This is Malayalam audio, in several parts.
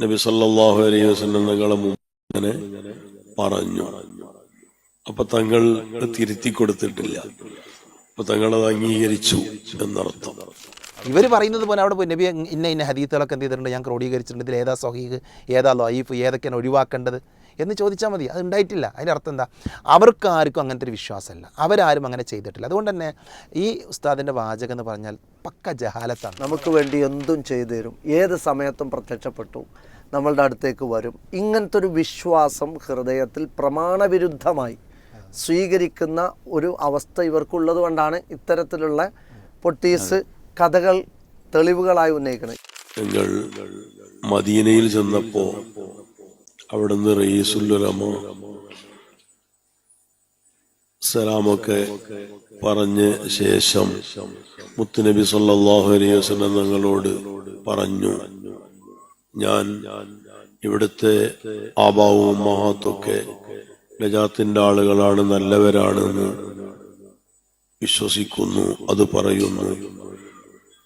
നബി സല്ലാഹു അലൈഹി വസ്ലം തങ്ങളെ മുമ്പ് പറഞ്ഞു. അപ്പൊ തങ്ങൾ തിരുത്തി കൊടുത്തിട്ടില്ല. അപ്പൊ തങ്ങൾ അത് അംഗീകരിച്ചു എന്നർത്ഥം. ഇവർ പറയുന്നത് പോലെ അവിടെ പോയി നബി ഇന്ന ഇന്ന ഹദീത്തുകളൊക്കെ എന്ത് ചെയ്തിട്ടുണ്ട്? ഞാൻ ക്രോഡീകരിച്ചിട്ടുണ്ട്. ഇതിൽ ഏതാ സഹീഹ്? ഏതാ ലൈഫ്? ഏതൊക്കെയാണ് ഒഴിവാക്കേണ്ടത്? എന്ന് ചോദിച്ചാൽ മതി. അത് ഉണ്ടായിട്ടില്ല. അതിന്റെ അർത്ഥം എന്താ? അവർക്ക് ആർക്കും അങ്ങനത്തെ ഒരു വിശ്വാസമല്ല. അവരാരും അങ്ങനെ ചെയ്തിട്ടില്ല. അതുകൊണ്ട് തന്നെ ഈ ഉസ്താദിന്റെ വാചകം എന്ന് പറഞ്ഞാൽ പക്ക ജഹാലത്താണ്. നമുക്ക് വേണ്ടി എന്തും ചെയ്തു തരും. ഏത് സമയത്തും പ്രത്യക്ഷപ്പെട്ടു. നമ്മളുടെ അടുത്തേക്ക് വരും. ഇങ്ങനത്തെ ഒരു വിശ്വാസം ഹൃദയത്തിൽ പ്രമാണവിരുദ്ധമായി സ്വീകരിക്കുന്ന ഒരു അവസ്ഥ ഇവർക്കുള്ളത് കൊണ്ടാണ് ഇത്തരത്തിലുള്ള പൊട്ടീസ് കഥകൾ തെളിവുകളായി ഉന്നയിക്കുന്നത് ഞങ്ങൾ മദീനയിൽ ചെന്നപ്പോ അവിടുന്ന് റയീസുല്ലുലമ സലാമൊക്കെ പറഞ്ഞ ശേഷം മുത്തുനബി സല്ലാഹു അലൈഹി വസല്ലം ഞങ്ങളോട് പറഞ്ഞു ഞാൻ ഇവിടുത്തെ ആബാവും മഹാത്തൊക്കെ നജാത്തിന്റെ ആളുകളാണ് നല്ലവരാണെന്ന് വിശ്വസിക്കുന്നു അത് പറയുന്നു.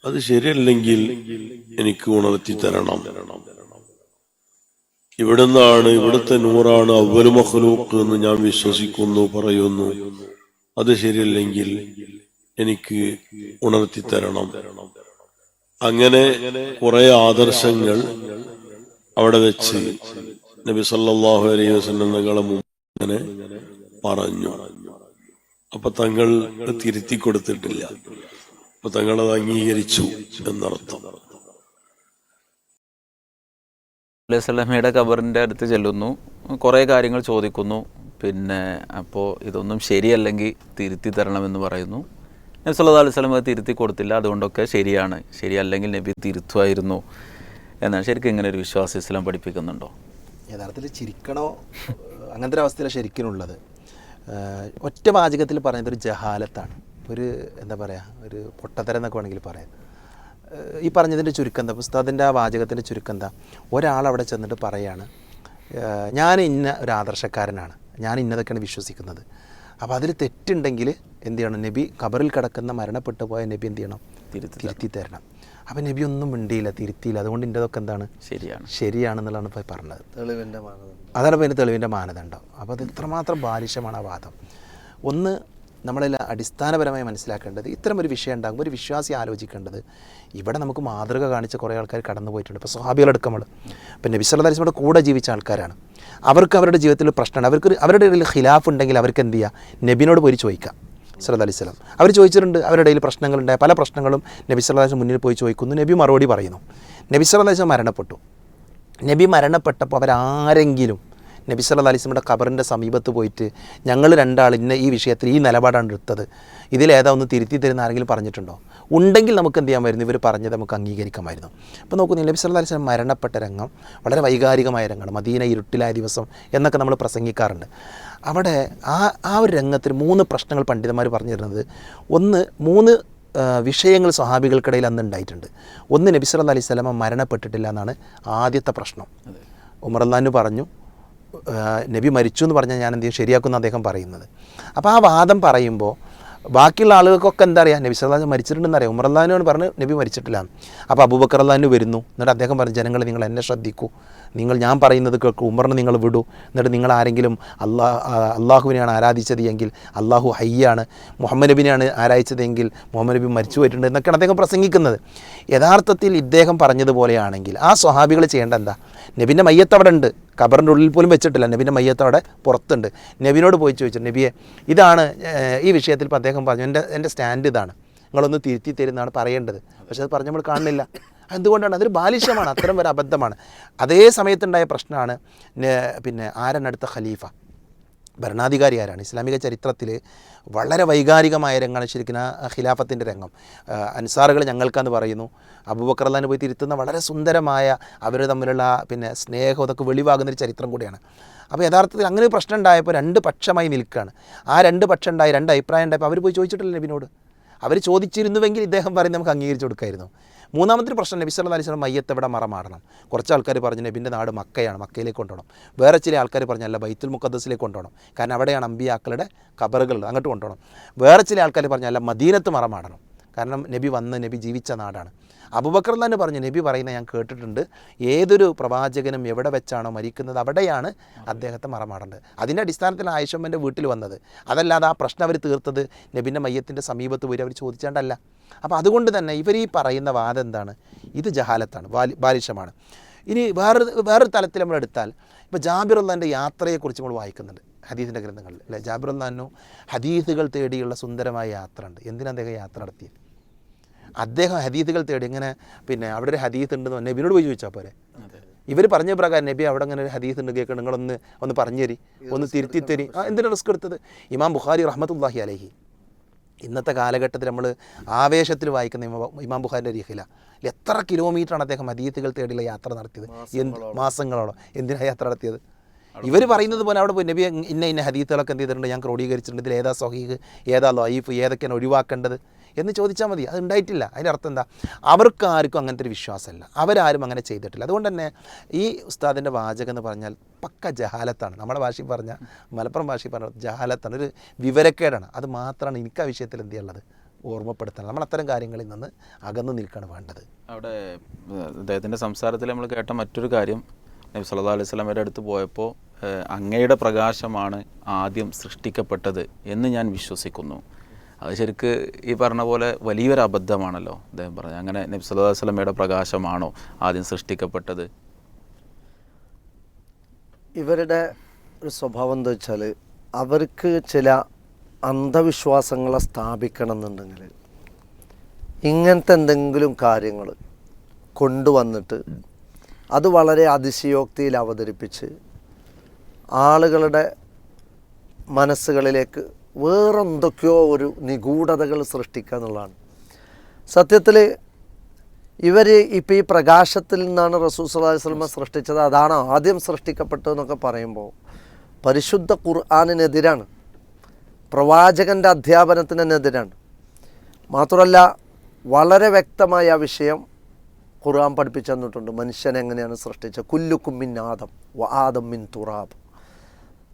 അത് ശരിയല്ലെങ്കിൽ എനിക്ക് ഉണർത്തി തരണം. ഇവിടുന്നാണ് ഇവിടുത്തെ നൂറാണ് അവർ മഹ്ലൂക്ക് എന്ന് ഞാൻ വിശ്വസിക്കുന്നു പറയുന്നു. അത് ശരിയല്ലെങ്കിൽ എനിക്ക് ഉണർത്തി തരണം അങ്ങനെ കുറെ ആദർശങ്ങൾ അവിടെ വെച്ച് നബി സല്ലാഹു അലൈഹി വസല്ലം തങ്ങളെ പറഞ്ഞു. അപ്പൊ തങ്ങൾ തിരുത്തി കൊടുത്തിട്ടില്ല അപ്പൊ തങ്ങളത് അംഗീകരിച്ചു എന്നർത്ഥം. അലൈഹി ഖബറിന്റെ അടുത്ത് ചെല്ലുന്നു. കുറേ കാര്യങ്ങൾ ചോദിക്കുന്നു. പിന്നെ അപ്പോൾ ഇതൊന്നും ശരിയല്ലെങ്കിൽ തിരുത്തി തരണമെന്ന് പറയുന്നു. നബി സല്ലാ അലൈഹി വസല്ലം അത് തിരുത്തി കൊടുത്തില്ല. അതുകൊണ്ടൊക്കെ ശരിയാണ്. ശരിയല്ലെങ്കിൽ നബി തിരുത്തുമായിരുന്നു എന്നാണ് ശരിക്കും ഇങ്ങനെ ഒരു വിശ്വാസം ഇസ്ലാം പഠിപ്പിക്കുന്നുണ്ടോ? യഥാർത്ഥത്തിൽ ചിരിക്കണോ? അങ്ങനത്തെ ഒരു അവസ്ഥയിലാണ് ശരിക്കുമുള്ളത് ഒറ്റ വാചകത്തിൽ പറയുന്നത് ഒരു ജഹാലത്താണ്. ഒരു എന്താ പറയുക ഒരു പൊട്ടത്തരം എന്നൊക്കെ വേണമെങ്കിൽ പറയാം. ഈ പറഞ്ഞതിന്റെ ചുരുക്കം എന്താ പുസ്തകത്തിന്റെ ആ വാചകത്തിന്റെ ചുരുക്കം എന്താ അവിടെ ചെന്നിട്ട് പറയാണ് ഞാൻ ഇന്ന ഒരു ആദർശക്കാരനാണ്. ഞാൻ ഇന്നതൊക്കെയാണ് വിശ്വസിക്കുന്നത്. അപ്പോൾ അതിൽ തെറ്റുണ്ടെങ്കിൽ എന്ത് ചെയ്യണം? നബി ഖബറിൽ കിടക്കുന്ന മരണപ്പെട്ടു പോയ നബി എന്ത് ചെയ്യണം? തിരുത്തി തിരുത്തി തരണം. അപ്പം നബി ഒന്നും മിണ്ടിയില്ല തിരുത്തിയില്ല. അതുകൊണ്ട് ഇന്റെതൊക്കെ എന്താണ്? ശരിയാണ്. ശരിയാണെന്നുള്ളതാണ് ഇപ്പോൾ പറഞ്ഞത്. തെളിവിന്റെ മാനദണ്ഡം. അതാണ് ഇപ്പോൾ ഇതിന് തെളിവിന്റെ മാനദണ്ഡം. അപ്പോൾ അത് ഇത്രമാത്രം ബാലിശമാണ് ആ വാദം. ഒന്ന് നമ്മളെല്ലാം അടിസ്ഥാനപരമായി മനസ്സിലാക്കേണ്ടത് ഇത്തരം ഒരു വിഷയം ഉണ്ടാകുമ്പോൾ ഒരു വിശ്വാസി ആലോചിക്കേണ്ടത് ഇവിടെ നമുക്ക് മാതൃക കാണിച്ച കുറേ ആൾക്കാർ കടന്നു പോയിട്ടുണ്ട്. ഇപ്പോൾ സ്വഹാബികളടക്കം നമ്മൾ പിന്നെ നബിസ്വല്ലാസ്മയുടെ കൂടെ ജീവിച്ച ആൾക്കാരാണ്. അവർക്ക് അവരുടെ ജീവിതത്തിൽ പ്രശ്നമാണ്. അവർക്ക് അവരുടെ ഇടയിൽ ഖിലാഫ് ഉണ്ടെങ്കിൽ അവർക്ക് എന്ത് ചെയ്യുക നബിനോട് പോയി ചോദിക്കാം. സല്ലല്ലാഹു അലൈഹി സ്വലം അവർ ചോദിച്ചിട്ടുണ്ട് അവരുടെ ഇടയിൽ പ്രശ്നങ്ങളുണ്ടായ പല പ്രശ്നങ്ങളും നബി വസല്ലം മുന്നിൽ പോയി ചോദിക്കുന്നു. നബി മറുപടി പറയുന്നു. നബി വസല്ലം മരണപ്പെട്ടു. നബി മരണപ്പെട്ടപ്പോൾ അവരാരെങ്കിലും നബി അലിസ്ലമിയുടെ ഖബറിന്റെ സമീപത്ത് പോയിട്ട് ഞങ്ങൾ രണ്ടാൾ ഇന്ന ഈ വിഷയത്തിൽ ഈ നിലപാടാണ് എടുത്തത്. ഇതിലേതാ ഒന്ന് തിരുത്തി തരുന്ന ആരെങ്കിലും പറഞ്ഞിട്ടുണ്ടോ? ഉണ്ടെങ്കിൽ നമുക്ക് എന്ത് ചെയ്യാമായിരുന്നു ഇവർ പറഞ്ഞത് നമുക്ക് അംഗീകരിക്കാമായിരുന്നു. അപ്പോൾ നോക്കൂ നബി സല്ലല്ലാഹു അലിസ്ലം മരണപ്പെട്ട രംഗം വളരെ വൈകാരികമായ രംഗമാണ്. മദീന ഇരുട്ടിലായ ദിവസം എന്നൊക്കെ നമ്മൾ പ്രസംഗിക്കാറുണ്ട്. അവിടെ ആ ആ ഒരു രംഗത്തിൽ മൂന്ന് പ്രശ്നങ്ങൾ പണ്ഡിതന്മാർ പറഞ്ഞു തരുന്നത് ഒന്ന് മൂന്ന് വിഷയങ്ങൾ സ്വഹാബികൾക്കിടയിൽ അന്ന് ഉണ്ടായിട്ടുണ്ട്. ഒന്ന് നബി സല്ലല്ലാഹു അലൈഹി സ്വലമ മരണപ്പെട്ടിട്ടില്ല എന്നാണ് ആദ്യത്തെ പ്രശ്നം. ഉമർ അള്ളഹാനു പറഞ്ഞു നബി മരിച്ചു എന്ന് പറഞ്ഞാൽ ഞാൻ എന്ത് ചെയ്യും? ശരിയാക്കുമെന്ന് അദ്ദേഹം പറയുന്നത്. അപ്പോൾ ആ വാദം പറയുമ്പോൾ ബാക്കിയുള്ള ആളുകൾക്കൊക്കെ എന്താ അറിയാം? നബി സല്ലാഹു മരിച്ചിട്ടുണ്ടെന്ന് അറിയാം. ഉമർ പറഞ്ഞു നബി മരിച്ചിട്ടില്ല അപ്പോൾ അബൂബക്കർ അള്ളഹാനു വരുന്നു. എന്നിട്ട് അദ്ദേഹം പറഞ്ഞു ജനങ്ങൾ നിങ്ങൾ എന്നെ ശ്രദ്ധിക്കൂ. നിങ്ങൾ ഞാൻ പറയുന്നത് കേൾക്കൂ. ഉമറിനെ നിങ്ങൾ വിടൂ. എന്നിട്ട് നിങ്ങൾ ആരെങ്കിലും അള്ളാ അള്ളാഹുവിനെയാണ് ആരാധിച്ചത് എങ്കിൽ അള്ളാഹു ഹയ്യാണ്. മുഹമ്മദ് നബിനെയാണ് ആരാധിച്ചതെങ്കിൽ മുഹമ്മദ് നബി മരിച്ചു പോയിട്ടുണ്ട് എന്നൊക്കെയാണ് അദ്ദേഹം പ്രസംഗിക്കുന്നത്. യഥാർത്ഥത്തിൽ ഇദ്ദേഹം പറഞ്ഞതുപോലെയാണെങ്കിൽ ആ സ്വഹാബികൾ ചെയ്യേണ്ട എന്താ? നബിന്റെ മയ്യത്ത് അവിടെ ഉണ്ട്. ഖബറിന്റെ ഉള്ളിൽ പോലും വെച്ചിട്ടില്ല. നബിന്റെ മയ്യത്തോടെ പുറത്തുണ്ട്. നബിനോട് പോയി ചോദിച്ചു നബിയെ ഇതാണ് ഈ വിഷയത്തിൽ ഇപ്പോൾ അദ്ദേഹം പറഞ്ഞു എന്റെ എന്റെ സ്റ്റാൻഡ് ഇതാണ്. നിങ്ങളൊന്ന് തിരുത്തി തരുന്നതാണ് പറയേണ്ടത്. പക്ഷെ അത് പറഞ്ഞ് നമ്മൾ കാണുന്നില്ല. എന്തുകൊണ്ടാണ്? അതൊരു ബാലിഷ്യമാണ് അത്തരം ഒരു അബദ്ധമാണ്. അതേ സമയത്തുണ്ടായ പ്രശ്നമാണ് പിന്നെ ആരനടുത്ത ഖലീഫ. ഭരണാധികാരി ആരാണ് ഇസ്ലാമിക ചരിത്രത്തിൽ വളരെ വൈകാരികമായ രംഗമാണ് ശരിക്കും ഖിലാഫത്തിന്റെ രംഗം. അൻസാറുകൾ ഞങ്ങൾക്കാന്ന് പറയുന്നു. അബൂബക്കർ അള്ളഹാനെ പോയി തിരുത്തുന്ന വളരെ സുന്ദരമായ അവർ തമ്മിലുള്ള പിന്നെ സ്നേഹം അതൊക്കെ വെളിവാകുന്നൊരു ചരിത്രം കൂടിയാണ്. അപ്പോൾ യഥാർത്ഥത്തിൽ അങ്ങനെ ഒരു പ്രശ്നം ഉണ്ടായപ്പോൾ രണ്ട് പക്ഷമായി നിൽക്കുകയാണ് ആ രണ്ട് പക്ഷം ഉണ്ടായി രണ്ട് അഭിപ്രായം ഉണ്ടായപ്പോൾ അവർ പോയി ചോദിച്ചിട്ടില്ല നബിനോട് അവർ ചോദിച്ചിരുന്നുവെങ്കിൽ ഇദ്ദേഹം പറയുന്നത് നമുക്ക് അംഗീകരിച്ചു കൊടുക്കായിരുന്നു. മൂന്നാമത്തെ പ്രശ്നം നബി സല്ല അലൈഹി സ്വലം മയ്യത്ത് എവിടെ മറമാടണം? കുറച്ച് ആൾക്കാർ പറഞ്ഞു നബിന്റെ നാട് മക്കയാണ് മക്കയിലേക്ക് കൊണ്ടുപോകണം. വേറെ ചില ആൾക്കാർ പറഞ്ഞു അല്ല ബൈത്തുൽ മുക്കദ്സിലേക്ക് കൊണ്ടുപോകണം. കാരണം അവിടെയാണ് അമ്പിയാക്കളുടെ കബറുകൾ അങ്ങോട്ട് കൊണ്ടുപോകണം. വേറെ ചില ആൾക്കാർ പറഞ്ഞു അല്ല മദീനത്ത് മറമാടണം. കാരണം നബി വന്ന് നബി ജീവിച്ച നാടാണ്. അബുബക്കർ തന്നെ പറഞ്ഞു നബി പറയുന്നത് ഞാൻ കേട്ടിട്ടുണ്ട്. ഏതൊരു പ്രവാചകനും എവിടെ വെച്ചാണോ മരിക്കുന്നത് അവിടെയാണ് അദ്ദേഹത്തെ മറമാടേണ്ടത്. അതിന്റെ അടിസ്ഥാനത്തിൽ ആയിഷമ്മന്റെ വീട്ടിൽ വന്നത്. അതല്ലാതെ ആ പ്രശ്നം അവർ തീർത്തത്? നബിന്റെ മയ്യത്തിന്റെ സമീപത്ത് പോയി അവർ ചോദിച്ചാണ്ടല്ല. അപ്പോൾ അതുകൊണ്ട് തന്നെ ഇവർ ഈ പറയുന്ന വാദം എന്താണ് ഇത് ജഹാലത്താണ് ബാലി ബാലിഷമാണ് ഇനി വേറൊരു വേറൊരു തലത്തിൽ നമ്മൾ എടുത്താൽ ഇപ്പോൾ ജാബിറുള്ളാന്റെ യാത്രയെക്കുറിച്ച് നമ്മൾ വായിക്കുന്നുണ്ട് ഹദീസിന്റെ ഗ്രന്ഥങ്ങളിൽ അല്ലേ? ജാബിറുള്ളാനു ഹദീസുകൾ തേടിയുള്ള സുന്ദരമായ യാത്ര ഉണ്ട് എന്തിനാണ് അദ്ദേഹം യാത്ര നടത്തിയത്? അദ്ദേഹം ഹദീസുകൾ തേടി ഇങ്ങനെ പിന്നെ അവിടെ ഒരു ഹദീസ് ഉണ്ടെന്ന് നബിനോട് പോയി ചോദിച്ചാൽ പോരെ? ഇവർ പറഞ്ഞ പ്രകാരം നബി അവിടെ അങ്ങനെ ഒരു ഹദീസ് ഉണ്ട് കേൾക്കണം നിങ്ങളൊന്ന് ഒന്ന് പറഞ്ഞു തരി ഒന്ന് തിരുത്തി തരി. എന്തിനാണ് റിസ്ക് എടുത്തത്? ഇമാം ബുഖാരി റഹ്മത്തുല്ലാഹി അലഹി ഇന്നത്തെ കാലഘട്ടത്തിൽ നമ്മൾ ആവേശത്തിൽ വായിക്കുന്ന ഇമാം- ബുഹാരിന്റെ ബുഖാരിന്റെ രഹില എത്ര കിലോമീറ്ററാണ് അദ്ദേഹം അതീത്തുകൾ തേടിയുള്ള യാത്ര നടത്തിയത്? എന്ത് മാസങ്ങളോളം. എന്തിനാണ് യാത്ര നടത്തിയത്? ഇവർ പറയുന്നത് പോലെ അവിടെ പോയി നബി ഇന്ന ഇന്ന ഹദീത്തുകളൊക്കെ എന്ത് ചെയ്തിട്ടുണ്ട്? ഞാൻ ക്രോഡീകരിച്ചിട്ടുണ്ട്. ഇതിൽ ഏതാ സൊഹീഖ് ഏതാ ലൈഫ്? ഏതൊക്കെയാണ് ഒഴിവാക്കേണ്ടത്? എന്ന് ചോദിച്ചാൽ മതി. അത് ഉണ്ടായിട്ടില്ല. അതിന്റെ അർത്ഥം എന്താ? അവർക്ക് ആർക്കും അങ്ങനത്തെ ഒരു വിശ്വാസമല്ല. അവരാരും അങ്ങനെ ചെയ്തിട്ടില്ല. അതുകൊണ്ട് തന്നെ ഈ ഉസ്താദിന്റെ വാചകം എന്ന് പറഞ്ഞാൽ പക്ക ജഹാലത്താണ്. നമ്മുടെ ഭാഷയിൽ പറഞ്ഞ മലപ്പുറം ഭാഷയിൽ പറഞ്ഞ ജഹാലത്താണ്. ഒരു വിവരക്കേടാണ്. അത് മാത്രമാണ് എനിക്ക് ആ വിഷയത്തിൽ എന്ത് ചെയ്യുള്ളത് ഓർമ്മപ്പെടുത്തണം നമ്മൾ അത്തരം കാര്യങ്ങളിൽ നിന്ന് അകന്നു നിൽക്കുകയാണ് വേണ്ടത്. അവിടെ അദ്ദേഹത്തിന്റെ സംസാരത്തിൽ നമ്മൾ കേട്ട മറ്റൊരു കാര്യം നബി സല്ലാ അലൈഹി വസല്ലമയുടെ അടുത്ത് പോയപ്പോൾ അങ്ങയുടെ പ്രകാശമാണ് ആദ്യം സൃഷ്ടിക്കപ്പെട്ടത് എന്ന് ഞാൻ വിശ്വസിക്കുന്നു. അത് ശരിക്ക് ഈ പറഞ്ഞ പോലെ വലിയൊരു അബദ്ധമാണല്ലോ അദ്ദേഹം പറഞ്ഞത്. അങ്ങനെ നബി സല്ലല്ലാഹു അലൈഹി വസല്ലമയുടെ പ്രകാശമാണോ ആദ്യം സൃഷ്ടിക്കപ്പെട്ടത്? ഇവരുടെ ഒരു സ്വഭാവം എന്താ വെച്ചാൽ അവർക്ക് ചില അന്ധവിശ്വാസങ്ങളെ സ്ഥാപിക്കണം എന്നുണ്ടെങ്കിൽ ഇങ്ങനത്തെ എന്തെങ്കിലും കാര്യങ്ങൾ കൊണ്ടുവന്നിട്ട് അത് വളരെ അതിശയോക്തിയിൽ അവതരിപ്പിച്ച് ആളുകളുടെ മനസ്സുകളിലേക്ക് വേറെന്തൊക്കെയോ ഒരു നിഗൂഢതകൾ സൃഷ്ടിക്കുക എന്നുള്ളതാണ്. സത്യത്തിൽ ഇവർ ഇപ്പം ഈ പ്രകാശത്തിൽ നിന്നാണ് റസൂൽ അലൈഹി വസല്ലമ സൃഷ്ടിച്ചത് അതാണ് ആദ്യം സൃഷ്ടിക്കപ്പെട്ടതെന്നൊക്കെ പറയുമ്പോൾ പരിശുദ്ധ ഖുർആാനിനെതിരാണ് പ്രവാചകന്റെ അധ്യാപനത്തിനെതിരാണ്. മാത്രമല്ല വളരെ വ്യക്തമായ ആ വിഷയം ഖുർആൻ പഠിപ്പിച്ചു തന്നിട്ടുണ്ട് മനുഷ്യനെങ്ങനെയാണ് സൃഷ്ടിച്ചത്? കുല്ലുക്കും മിൻ ആദം വ ആദം മിൻ തുറാബ്.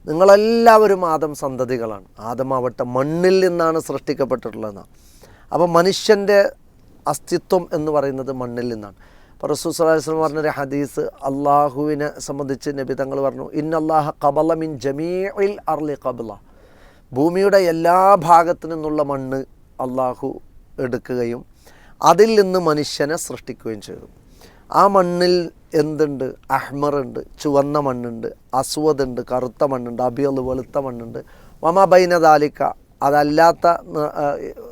നിങ്ങളെല്ലാവരും ആദം സന്തതികളാണ്. ആദം ആവട്ടെ മണ്ണിൽ നിന്നാണ് സൃഷ്ടിക്കപ്പെട്ടിട്ടുള്ളതെന്നാണ് അപ്പോൾ മനുഷ്യന്റെ അസ്തിത്വം എന്ന് പറയുന്നത് മണ്ണിൽ നിന്നാണ്. അപ്പോൾ റസൂൽ വസല്ലം പറഞ്ഞൊരു ഹദീസ് അള്ളാഹുവിനെ സംബന്ധിച്ച് നബി തങ്ങൾ പറഞ്ഞു ഇന്നല്ലാഹ കബല മിൻ ജമീൽ അർലി കബല ഭൂമിയുടെ എല്ലാ ഭാഗത്തു നിന്നുള്ള മണ്ണ് അള്ളാഹു എടുക്കുകയും അതിൽ നിന്ന് മനുഷ്യനെ സൃഷ്ടിക്കുകയും ചെയ്തു. ആ മണ്ണിൽ എന്തുണ്ട്? അഹ്മറുണ്ട് ചുവന്ന മണ്ണുണ്ട് അസുവതുണ്ട് കറുത്ത മണ്ണുണ്ട് അബിയൽ വെളുത്ത മണ്ണുണ്ട്. വമ ബൈനദാലിക്ക അതല്ലാത്ത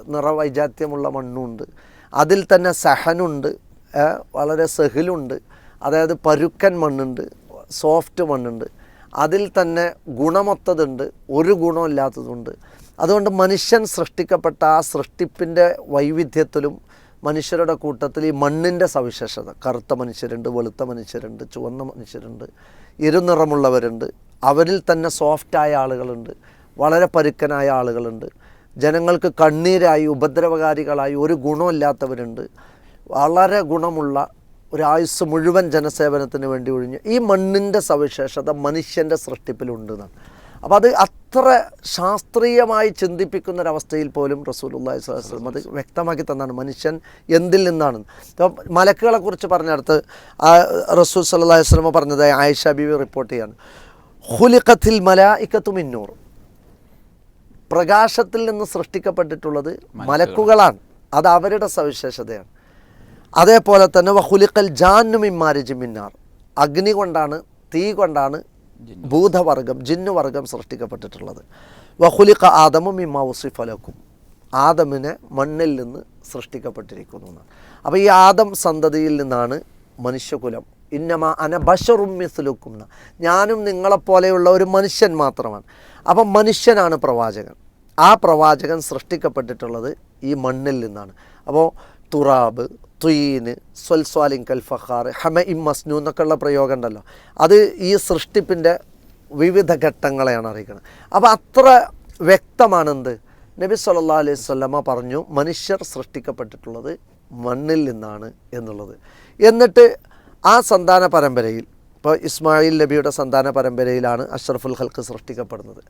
നിറവൈജാത്യമുള്ള മണ്ണുണ്ട്. അതിൽ തന്നെ സഹനുണ്ട് വളരെ സെഹിലുണ്ട്. അതായത് പരുക്കൻ മണ്ണുണ്ട് സോഫ്റ്റ് മണ്ണുണ്ട്. അതിൽ തന്നെ ഗുണമൊത്തതുണ്ട് ഒരു ഗുണമില്ലാത്തതുണ്ട്. അതുകൊണ്ട് മനുഷ്യൻ സൃഷ്ടിക്കപ്പെട്ട ആ സൃഷ്ടിപ്പിന്റെ വൈവിധ്യത്തിലും മനുഷ്യരുടെ കൂട്ടത്തിൽ ഈ മണ്ണിന്റെ സവിശേഷത. കറുത്ത മനുഷ്യരുണ്ട് വെളുത്ത മനുഷ്യരുണ്ട് ചുവന്ന മനുഷ്യരുണ്ട് ഇരുനിറമുള്ളവരുണ്ട്. അവരിൽ തന്നെ സോഫ്റ്റായ ആളുകളുണ്ട്. വളരെ പരുക്കനായ ആളുകളുണ്ട്. ജനങ്ങൾക്ക് കണ്ണീരായി ഉപദ്രവകാരികളായി ഒരു ഗുണമില്ലാത്തവരുണ്ട്. വളരെ ഗുണമുള്ള ഒരു മുഴുവൻ ജനസേവനത്തിന് വേണ്ടി ഒഴിഞ്ഞു ഈ മണ്ണിന്റെ സവിശേഷത മനുഷ്യന്റെ സൃഷ്ടിപ്പിലുണ്ട് എന്നാണ് അപ്പോൾ അത് അത്ര ശാസ്ത്രീയമായി ചിന്തിപ്പിക്കുന്ന ഒരവസ്ഥയിൽ പോലും റസൂലുള്ളാഹി സ്വലം അത് വ്യക്തമാക്കി തന്നാണ്. മനുഷ്യൻ എന്തിൽ നിന്നാണ്? അപ്പം മലക്കുകളെ കുറിച്ച് പറഞ്ഞിടത്ത് റസൂൽ സല്ലാഹി വസല്ലം പറഞ്ഞത് ആയിഷ ബിബി റിപ്പോർട്ട് ചെയ്യാണ്. ഹുലിഖത്തിൽ മലായിക്കത്തു മിന്നൂർ. പ്രകാശത്തിൽ നിന്ന് സൃഷ്ടിക്കപ്പെട്ടിട്ടുള്ളത് മലക്കുകളാണ്. അത് അവരുടെ സവിശേഷതയാണ്. അതേപോലെ തന്നെ വഹുലിക്കൽ ജാന്നുമിമാരിജി മിന്നാർ. അഗ്നി കൊണ്ടാണ് തീ കൊണ്ടാണ് ഭൂതവർഗം ജിന്നുവർഗം സൃഷ്ടിക്കപ്പെട്ടിട്ടുള്ളത്. വഹുലിക്ക ആദമും ഈ മൗസിഫലക്കും ആദമിനെ മണ്ണിൽ നിന്ന് സൃഷ്ടിക്കപ്പെട്ടിരിക്കുന്നു എന്നാണ്. അപ്പോൾ ഈ ആദം സന്തതിയിൽ നിന്നാണ് മനുഷ്യകുലം. ഇന്നമ അനബഷറും മിസ്ലുക്കും എന്ന ഞാനും നിങ്ങളെപ്പോലെയുള്ള ഒരു മനുഷ്യൻ മാത്രമാണ്. അപ്പം മനുഷ്യനാണ് പ്രവാചകൻ. ആ പ്രവാചകൻ സൃഷ്ടിക്കപ്പെട്ടിട്ടുള്ളത് ഈ മണ്ണിൽ നിന്നാണ്. അപ്പോൾ തുറാബ് തുയീന് സ്വൽസ്വാലിൻ കൽഫഹാർ ഹമ ഇം മസ്നു എന്നൊക്കെയുള്ള പ്രയോഗം ഉണ്ടല്ലോ. അത് ഈ സൃഷ്ടിപ്പിന്റെ വിവിധ ഘട്ടങ്ങളെയാണ് അറിയിക്കുന്നത്. അപ്പോൾ അത്ര വ്യക്തമാണെന്ത്? നബി സല്ലാ അലൈഹി സ്വല്ലമ്മ പറഞ്ഞു മനുഷ്യർ സൃഷ്ടിക്കപ്പെട്ടിട്ടുള്ളത് മണ്ണിൽ നിന്നാണ് എന്നുള്ളത്. എന്നിട്ട് ആ സന്താന പരമ്പരയിൽ ഇപ്പോൾ ഇസ്മായിൽ നബിയുടെ സന്താന പരമ്പരയിലാണ് അഷ്റഫുൽ ഹൽക്ക് സൃഷ്ടിക്കപ്പെടുന്നത്.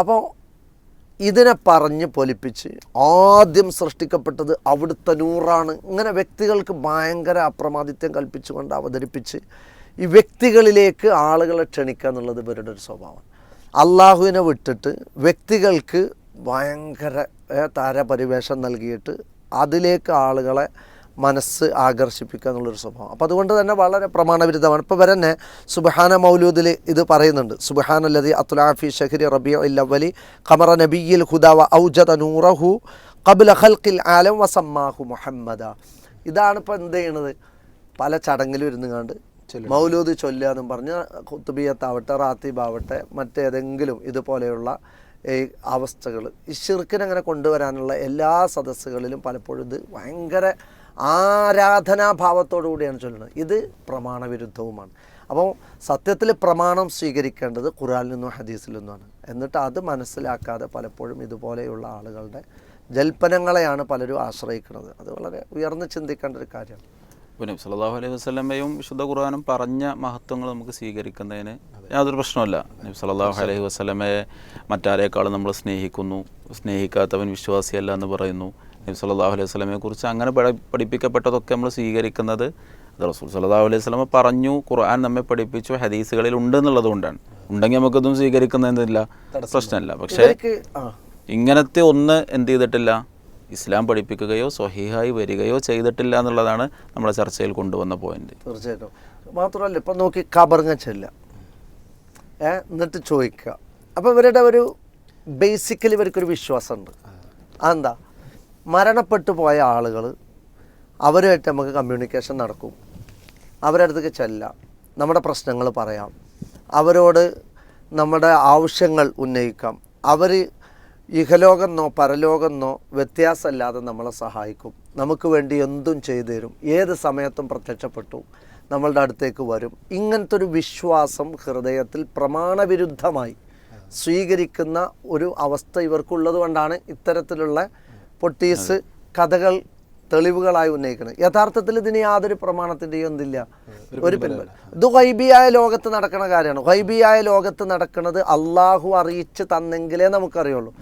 അപ്പോൾ ഇതിനെ പറഞ്ഞ് പൊലിപ്പിച്ച് ആദ്യം സൃഷ്ടിക്കപ്പെട്ടത് അവിടുത്തെ നൂറാണ്. ഇങ്ങനെ വ്യക്തികൾക്ക് ഭയങ്കര അപ്രമാദിത്യം കൽപ്പിച്ചുകൊണ്ട് അവതരിപ്പിച്ച് ഈ വ്യക്തികളിലേക്ക് ആളുകളെ ക്ഷണിക്കുക എന്നുള്ളത് ഇവരുടെ ഒരു സ്വഭാവം അള്ളാഹുവിനെ വിട്ടിട്ട് വ്യക്തികൾക്ക് ഭയങ്കര താരപരിവേഷം നൽകിയിട്ട് അതിലേക്ക് ആളുകളെ മനസ്സ് ആകർഷിപ്പിക്കുക എന്നുള്ളൊരു സ്വഭാവം. അപ്പോൾ അതുകൊണ്ട് തന്നെ വളരെ പ്രമാണവിരുദ്ധമാണ്. ഇപ്പോൾ വരെ തന്നെ സുബഹാന മൗലൂദിൽ ഇത് പറയുന്നുണ്ട്. സുബഹാന ലതി അത്തുലാഫി ഷഹരി റബി അല്ലവലി ഖമറ നബിയിൽ ഹുദാവ ഔജദ നൂറഹു കബുല ഖൽഖിൽ ആലം വസമ്മാഹു മുഹമ്മദ. ഇതാണ് ഇപ്പോൾ എന്ത് ചെയ്യണത്? പല ചടങ്ങിലും ഇരുന്ന് കണ്ട് മൗലൂദ് ചൊല്ലുക എന്നും പറഞ്ഞ് കുത്തുബിയത്താവട്ടെ റാത്തീബാവട്ടെ മറ്റേതെങ്കിലും ഇതുപോലെയുള്ള ഈ അവസ്ഥകൾ ഈ ഷിർക്കിനെ അങ്ങനെ കൊണ്ടുവരാനുള്ള എല്ലാ സദസ്സുകളിലും പലപ്പോഴും ഇത് ഭയങ്കര ആരാധനാഭാവത്തോടു കൂടിയാണ് ചൊല്ലുന്നത്. ഇത് പ്രമാണവിരുദ്ധവുമാണ്. അപ്പോൾ സത്യത്തിൽ പ്രമാണം സ്വീകരിക്കേണ്ടത് ഖുറാനിൽ നിന്നും ഹദീസിൽ നിന്നുമാണ്. എന്നിട്ട് അത് മനസ്സിലാക്കാതെ പലപ്പോഴും ഇതുപോലെയുള്ള ആളുകളുടെ ജൽപ്പനങ്ങളെയാണ് പലരും ആശ്രയിക്കുന്നത്. അത് വളരെ ഉയർന്ന് ചിന്തിക്കേണ്ട ഒരു കാര്യമാണ്. പിന്നെ സല്ലല്ലാഹു അലൈഹി വസ്ലമയും വിശുദ്ധ ഖുർആാനും പറഞ്ഞ മഹത്വങ്ങൾ നമുക്ക് സ്വീകരിക്കുന്നതിന് യാതൊരു പ്രശ്നമല്ല നബി സല്ലല്ലാഹു അലൈഹി വസ്ലമയെ മറ്റാരേക്കാളും നമ്മൾ സ്നേഹിക്കുന്നു. സ്നേഹിക്കാത്തവൻ വിശ്വാസിയല്ല എന്ന് പറയുന്നു. നബി സല്ലല്ലാഹു അലൈഹി സ്വലമയെ കുറിച്ച് അങ്ങനെ പഠി- പഠിപ്പിക്കപ്പെട്ടതൊക്കെ നമ്മൾ സ്വീകരിക്കുന്നത് അത് റസൂൽ സല്ലല്ലാഹു അലൈഹി സ്വലമ പറഞ്ഞു ഖുർആൻ നമ്മെ പഠിപ്പിച്ചു ഹദീസുകളിൽ ഉണ്ട് എന്നുള്ളത് കൊണ്ടാണ്. ഉണ്ടെങ്കിൽ നമുക്കതും സ്വീകരിക്കുന്നതില്ല പ്രശ്നമില്ല. പക്ഷേ ഇങ്ങനത്തെ ഒന്ന് എന്ത് ചെയ്തിട്ടില്ല? ഇസ്ലാം പഠിപ്പിക്കുകയോ സ്വഹീഹായി വരികയോ ചെയ്തിട്ടില്ല എന്നുള്ളതാണ് നമ്മുടെ ചർച്ചയിൽ കൊണ്ടുവന്ന പോയിന്റ് തീർച്ചയായിട്ടും. മാത്രമല്ല ഇപ്പം നോക്കി കബറങ്ങ ചെല്ല എന്നിട്ട് ചോദിക്കുക. അപ്പോൾ ഇവരുടെ ഒരു ബേസിക്കലി ഇവർക്കൊരു വിശ്വാസമുണ്ട്. അതെന്താ? മരണപ്പെട്ടു പോയ ആളുകൾ അവരുമായിട്ട് നമുക്ക് കമ്മ്യൂണിക്കേഷൻ നടക്കും. അവരുടെ അടുത്തേക്ക് ചെല്ലാം. നമ്മുടെ പ്രശ്നങ്ങൾ പറയാം. അവരോട് നമ്മുടെ ആവശ്യങ്ങൾ ഉന്നയിക്കാം. അവർ ഇഹലോകമെന്നോ പരലോകമെന്നോ വ്യത്യാസമില്ലാതെ നമ്മളെ സഹായിക്കും. നമുക്ക് വേണ്ടി എന്തും ചെയ്തു തരും. ഏത് സമയത്തും പ്രത്യക്ഷപ്പെട്ടു നമ്മളുടെ അടുത്തേക്ക് വരും. ഇങ്ങനത്തെ ഒരു വിശ്വാസം ഹൃദയത്തിൽ പ്രമാണവിരുദ്ധമായി സ്വീകരിക്കുന്ന ഒരു അവസ്ഥ ഇവർക്കുള്ളത് കൊണ്ടാണ് ഇത്തരത്തിലുള്ള പൊട്ടീസ് കഥകൾ തെളിവുകളായി ഉന്നയിക്കുന്നത് യഥാർത്ഥത്തിൽ ഇതിന് യാതൊരു പ്രമാണത്തിന്റെയും എന്തില്ല. ഒരു പിൻബലം ഇത് വൈബിയായ ലോകത്ത് നടക്കുന്ന കാര്യമാണ്. ഹൈബിയായ ലോകത്ത് നടക്കുന്നത് അള്ളാഹു അറിയിച്ച് തന്നെങ്കിലേ നമുക്കറിയുള്ളൂ.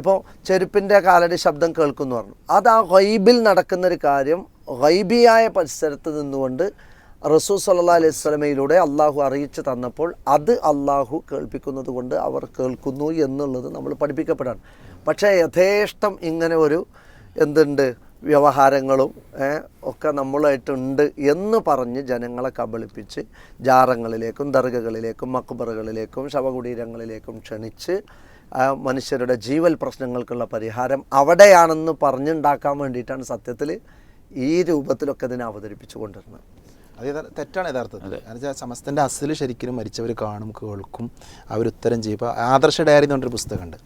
ഇപ്പോൾ ചെരുപ്പിന്റെ കാലടി ശബ്ദം കേൾക്കുന്നു പറഞ്ഞു. അത് ആ ഹൈബിൽ നടക്കുന്നൊരു കാര്യം ഹൈബിയായ പരിസരത്ത് നിന്നുകൊണ്ട് റസൂ സല്ലാ അലൈഹി സ്വലമയിലൂടെ അള്ളാഹു അറിയിച്ചു തന്നപ്പോൾ അത് അള്ളാഹു കേൾപ്പിക്കുന്നത് കൊണ്ട് അവർ കേൾക്കുന്നു എന്നുള്ളത് നമ്മൾ പഠിപ്പിക്കപ്പെടാണ്. പക്ഷേ യഥേഷ്ടം ഇങ്ങനെ ഒരു എന്തുണ്ട് വ്യവഹാരങ്ങളും ഒക്കെ നമ്മളായിട്ടുണ്ട് എന്ന് പറഞ്ഞ് ജനങ്ങളെ കബളിപ്പിച്ച് ജാറങ്ങളിലേക്കും ദർഗകളിലേക്കും മക്കുബറുകളിലേക്കും ശവകുടീരങ്ങളിലേക്കും ക്ഷണിച്ച് മനുഷ്യരുടെ ജീവൽ പ്രശ്നങ്ങൾക്കുള്ള പരിഹാരം അവിടെയാണെന്ന് പറഞ്ഞുണ്ടാക്കാൻ വേണ്ടിയിട്ടാണ് സത്യത്തിൽ ഈ രൂപത്തിലൊക്കെ ഇതിനെ അവതരിപ്പിച്ചു കൊണ്ടിരുന്നത് അത് തെറ്റാണ് യഥാർത്ഥത്തിൽ. കാരണം വെച്ചാൽ സമസ്തന്റെ അസിൽ ശരിക്കും മരിച്ചവർ കാണും കേൾക്കും അവരുത്തരം ചെയ്യും. ഇപ്പോൾ ആദർശ ഡയറി എന്ന് പറഞ്ഞൊരു പുസ്തകമുണ്ട്.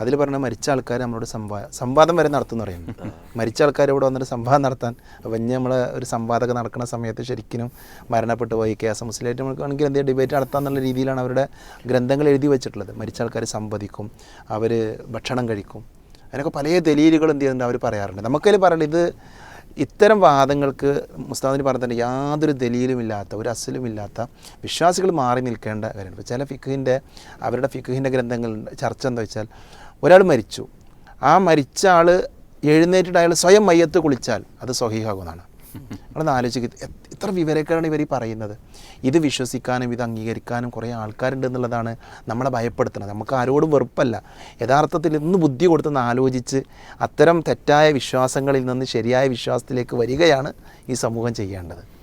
അതിൽ പറഞ്ഞ മരിച്ച ആൾക്കാർ നമ്മളോട് സംവാദം സംവാദം വരെ നടത്തുമെന്ന് പറയുന്നത് മരിച്ച ആൾക്കാർ ഇവിടെ വന്നിട്ട് സംവാദം നടത്താൻ വന്യ നമ്മൾ ഒരു സംവാദമൊക്കെ നടക്കുന്ന സമയത്ത് ശരിക്കും മരണപ്പെട്ടു പോയി കേസ് മുസ്ലിമായിട്ട് നമുക്ക് വേണമെങ്കിൽ എന്തെങ്കിലും ഡിബേറ്റ് നടത്താമെന്നുള്ള രീതിയിലാണ് അവരുടെ ഗ്രന്ഥങ്ങൾ എഴുതി വെച്ചിട്ടുള്ളത്. മരിച്ച ആൾക്കാർ സംവദിക്കും അവർ ഭക്ഷണം കഴിക്കും. അതിനൊക്കെ പല ദലീലുകൾ എന്ത് ചെയ്യുന്നുണ്ട്? അവർ പറയാറുണ്ട്. നമുക്കതിൽ പറയുന്നത് ഇത് ഇത്തരം വാദങ്ങൾക്ക് മുസ്താദിന് പറഞ്ഞതിന്റെ യാതൊരു ദലീലുമില്ലാത്ത ഒരു അസലുമില്ലാത്ത വിശ്വാസികൾ മാറി നിൽക്കേണ്ട കാര്യമാണ് ചില ഫിഖിന്റെ അവരുടെ ഫിഖിന്റെ ഗ്രന്ഥങ്ങളുണ്ട് ചർച്ച എന്താ വെച്ചാൽ ഒരാൾ മരിച്ചു. ആ മരിച്ച ആൾ എഴുന്നേറ്റിട്ട് അയാൾ സ്വയം മയ്യത്ത് കുളിച്ചാൽ അത് സ്വഹീഹാകുമെന്നാണ്. നമ്മളൊന്ന് ആലോചിക്കുക ഇത്ര വിവരക്കാരാണ് ഇവർ ഈ പറയുന്നത്. ഇത് വിശ്വസിക്കാനും ഇത് അംഗീകരിക്കാനും കുറേ ആൾക്കാരുണ്ട് എന്നുള്ളതാണ് നമ്മളെ ഭയപ്പെടുത്തുന്നത്. നമുക്ക് ആരോടും വെറുപ്പല്ല. യഥാർത്ഥത്തിൽ ഇന്ന് ബുദ്ധി കൊടുത്തെന്ന് ആലോചിച്ച് അത്തരം തെറ്റായ വിശ്വാസങ്ങളിൽ നിന്ന് ശരിയായ വിശ്വാസത്തിലേക്ക് വരികയാണ് ഈ സമൂഹം ചെയ്യേണ്ടത്.